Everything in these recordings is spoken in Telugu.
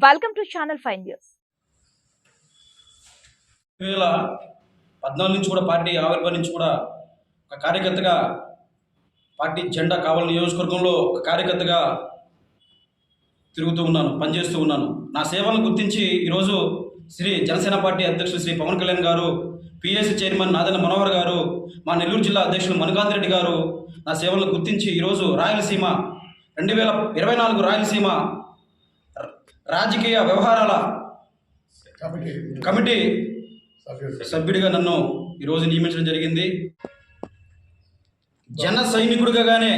Welcome to channel five news రెండు వేల పద్నాలుగు నుంచి కూడా పార్టీ ఆవిర్భావం నుంచి కూడా ఒక కార్యకర్తగా పార్టీ జెండా కావాలి నియోజకవర్గంలో ఒక కార్యకర్తగా తిరుగుతూ ఉన్నాను పనిచేస్తూ ఉన్నాను. నా సేవలను గుర్తించి ఈరోజు శ్రీ జనసేన పార్టీ అధ్యక్షుడు శ్రీ పవన్ కళ్యాణ్ గారు పిఎస్సి చైర్మన్ నాదన మనోహర్ గారు మా నెల్లూరు జిల్లా అధ్యక్షులు మణికాంత్ రెడ్డి గారు నా సేవలను గుర్తించి ఈరోజు రాయలసీమ రెండు వేల ఇరవై నాలుగు రాయలసీమ రాజకీయ వ్యవహారాల కమిటీ. కమిటీ సభ్యుడు. సభ్యుడిగా నన్ను ఈరోజు నియమించడం జరిగింది. జన సైనికుడిగానే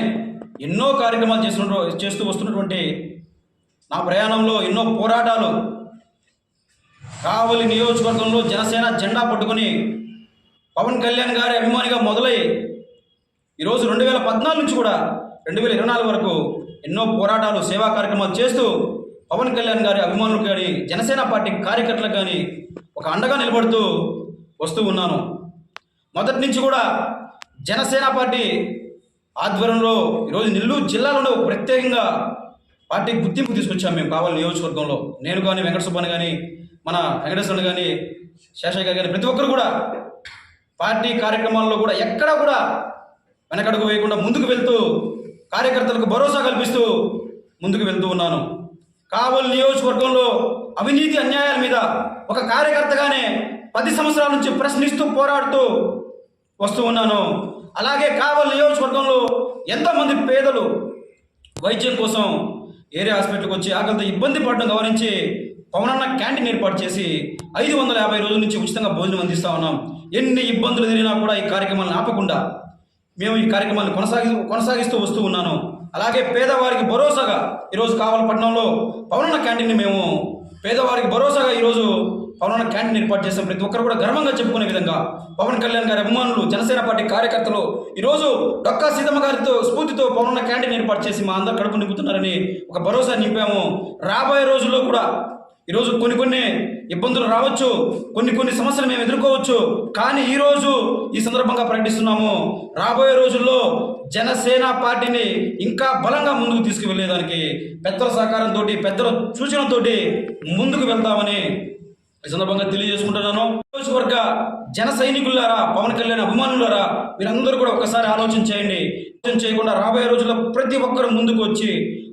ఎన్నో కార్యక్రమాలు చేస్తున్న చేస్తూ వస్తున్నటువంటి నా ప్రయాణంలో ఎన్నో పోరాటాలు కావలి నియోజకవర్గంలో జనసేన జెండా పట్టుకొని పవన్ కళ్యాణ్ గారి అభిమానిగా మొదలై ఈరోజు రెండు వేల పద్నాలుగు నుంచి కూడా రెండు వేల ఇరవై నాలుగు వరకు ఎన్నో పోరాటాలు సేవా కార్యక్రమాలు చేస్తూ పవన్ కళ్యాణ్ గారి అభిమానులకు కానీ జనసేన పార్టీ కార్యకర్తలకు కానీ ఒక అండగా నిలబడుతూ వస్తూ ఉన్నాను. మొదటి నుంచి కూడా జనసేన పార్టీ ఆధ్వర్యంలో ఈరోజు నెల్లూరు జిల్లాలో ప్రత్యేకంగా పార్టీ గుర్తింపు తీసుకొచ్చాము మేము కావాలి నియోజకవర్గంలో. నేను కానీ వెంకట సుబ్బన్ కానీ మన వెంకటేశ్వరుడు కానీ శేషయ్య గారు కానీ ప్రతి ఒక్కరు కూడా పార్టీ కార్యక్రమాల్లో కూడా ఎక్కడా కూడా వెనకడుగు వేయకుండా ముందుకు వెళ్తూ కార్యకర్తలకు భరోసా కల్పిస్తూ ముందుకు వెళ్తూ ఉన్నాను. కావలి నియోజకవర్గంలో అవినీతి అన్యాయాల మీద ఒక కార్యకర్తగానే పది సంవత్సరాల నుంచి ప్రశ్నిస్తూ పోరాడుతూ వస్తూ ఉన్నాను. అలాగే కావలి నియోజకవర్గంలో ఎంతోమంది పేదలు వైద్యం కోసం ఏరియా హాస్పిటల్కి వచ్చి ఆకలితో ఇబ్బంది పడడం గమనించి పవనన్న క్యాంటీన్ ఏర్పాటు చేసి ఐదు వందల యాభై రోజుల నుంచి ఉచితంగా భోజనం అందిస్తా ఉన్నాం. ఎన్ని ఇబ్బందులు తిరిగినా కూడా ఈ కార్యక్రమాలను ఆపకుండా మేము ఈ కార్యక్రమాన్ని కొనసాగి కొనసాగిస్తూ వస్తూ ఉన్నాను. అలాగే పేదవారికి భరోసాగా ఈరోజు కావలపట్నంలో పవనన్న క్యాంటీన్ని మేము పేదవారికి భరోసాగా ఈరోజు పవనన్న క్యాంటీన్ ఏర్పాటు చేసాం ప్రతి ఒక్కరు కూడా గర్వంగా చెప్పుకునే విధంగా పవన్ కళ్యాణ్ గారి అభిమానులు జనసేన పార్టీ కార్యకర్తలు ఈరోజు డొక్కా సీతమ్మ గారితో స్ఫూర్తితో పవనన్న క్యాంటీన్ ఏర్పాటు చేసి మా అందరు కడుపు నింపుతున్నారని ఒక భరోసా నింపాము. రాబోయే రోజుల్లో కూడా ఈరోజు కొన్ని కొన్ని ఇబ్బందులు రావచ్చు కొన్ని కొన్ని సమస్యలు మేము ఎదుర్కోవచ్చు. కానీ ఈరోజు ఈ సందర్భంగా ప్రకటిస్తున్నాము. రాబోయే రోజుల్లో జనసేన పార్టీని ఇంకా బలంగా ముందుకు తీసుకువెళ్ళేదానికి పెద్దల సహకారంతో పెద్దల సూచనతోటి ముందుకు వెళ్తామని ఈ సందర్భంగా తెలియజేసుకుంటున్నాను. నియోజకవర్గ జన సైనికులారా పవన్ కళ్యాణ్ అభిమానులారా మీరందరూ కూడా ఒకసారి ఆలోచన చేయండి. ఆలోచన చేయకుండా రాబోయే రోజుల్లో ప్రతి ఒక్కరు ముందుకు వచ్చి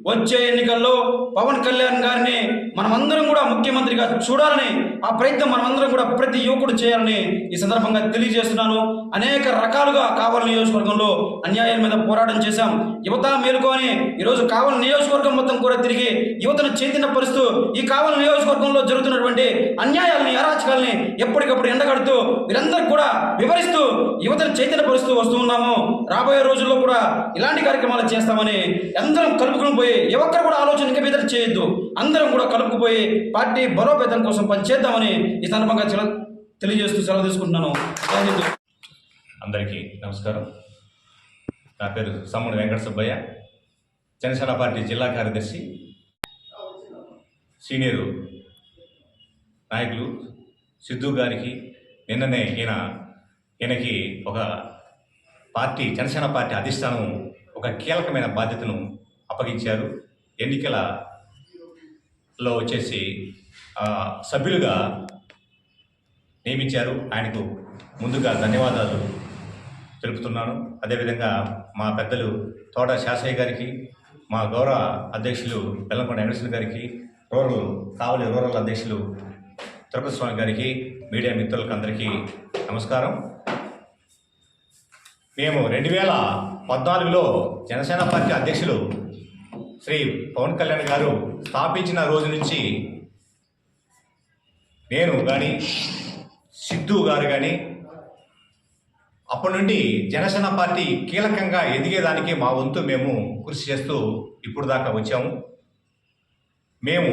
వచ్చే ఎన్నికల్లో పవన్ కళ్యాణ్ గారిని మనమందరం కూడా ముఖ్యమంత్రిగా చూడాలని ఆ ప్రయత్నం మనమందరం కూడా ప్రతి యువకుడు చేయాలని ఈ సందర్భంగా తెలియజేస్తున్నాను. అనేక రకాలుగా కావలి నియోజకవర్గంలో అన్యాయాల మీద పోరాటం చేశాం. యువత మేలుకొని ఈరోజు కావలి నియోజకవర్గం మొత్తం కూడా తిరిగి యువతను చైతన్యపరుస్తూ ఈ కావలి నియోజకవర్గంలో జరుగుతున్నటువంటి అన్యాయాలని అరాచకాలని ఎప్పటికప్పుడు ఎండగడుతూ వీరందరూ కూడా వివరిస్తూ యువతను చైతన్యపరుస్తూ వస్తూ ఉన్నాము. రాబోయే రోజుల్లో కూడా ఇలాంటి కార్యక్రమాలు చేస్తామని అందరం కలుపుకుని పోయి ఏ ఒక్కరు కూడా ఆలోచన ఇంకా చేయొద్దు. అందరం కూడా కలుపుకుపోయి పార్టీ బలోపేతం కోసం పనిచేద్దాం. పనిచేద్దామని ఈ సందర్భంగా తెలియజేస్తూ సెలవు తీసుకుంటున్నాను. అందరికీ నమస్కారం. నా పేరు సమ్ముడు వెంకట సుబ్బయ్య. జనసేన పార్టీ జిల్లా కార్యదర్శి సీనియరు నాయకులు సిద్ధు గారికి నిన్ననే ఈయన ఈయనకి ఒక పార్టీ జనసేన పార్టీ అధిష్టానం ఒక కీలకమైన బాధ్యతను అప్పగించారు. ఎన్నికలలో వచ్చేసి సభ్యులుగా నియమించారు. ఆయనకు ముందుగా ధన్యవాదాలు తెలుపుతున్నాను. అదేవిధంగా మా పెద్దలు తోట శాసయ్య గారికి మా గౌరవ అధ్యక్షులు బెల్లంకొండ వెంకటేశ్వర గారికి రూరల్ కావలి రూరల్ అధ్యక్షులు తిరుపతి స్వామి గారికి మీడియా మిత్రులకు అందరికీ నమస్కారం. మేము రెండు వేల పద్నాలుగులో జనసేన పార్టీ అధ్యక్షులు శ్రీ పవన్ కళ్యాణ్ గారు స్థాపించిన రోజు నుంచి నేను కానీ సిద్ధు గారు కానీ అప్పటి నుండి జనసేన పార్టీ కీలకంగా ఎదిగేదానికి మా వంతు మేము కృషి చేస్తూ ఇప్పుడు దాకా వచ్చాము. మేము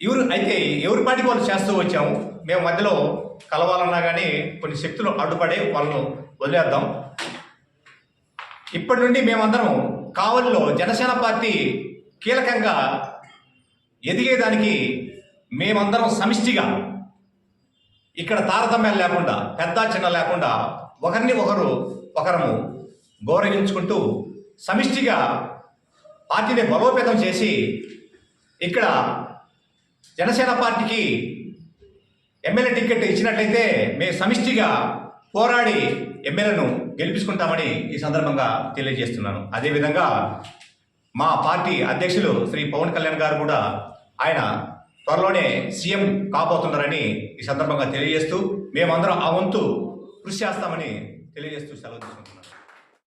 ఎవరు అయితే ఎవరి పార్టీ వాళ్ళు చేస్తూ వచ్చాము మేము మధ్యలో కలవాలన్నా కానీ కొన్ని శక్తులు అడ్డుపడే వాళ్ళను వదిలేద్దాం. ఇప్పటి నుండి మేమందరం కావలిలో జనసేన పార్టీ కీలకంగా ఎదిగేదానికి మేమందరం సమిష్టిగా ఇక్కడ తారతమ్యాలు లేకుండా పెద్ద చిన్న లేకుండా ఒకరిని ఒకరు ఒకరము గౌరవించుకుంటూ సమిష్టిగా పార్టీని బలోపేతం చేసి ఇక్కడ జనసేన పార్టీకి ఎమ్మెల్యే టికెట్ ఇచ్చినట్లయితే మేము సమిష్టిగా పోరాడి ఎమ్మెల్యేను గెలిపించుకుంటామని ఈ సందర్భంగా తెలియజేస్తున్నాను. అదేవిధంగా మా పార్టీ అధ్యక్షులు శ్రీ పవన్ కళ్యాణ్ గారు కూడా ఆయన త్వరలోనే సీఎం కాబోతున్నారని ఈ సందర్భంగా తెలియజేస్తూ మేమందరం ఆ వంతు కృషి చేస్తామని తెలియజేస్తూ సెలవు తీసుకుంటున్నాను.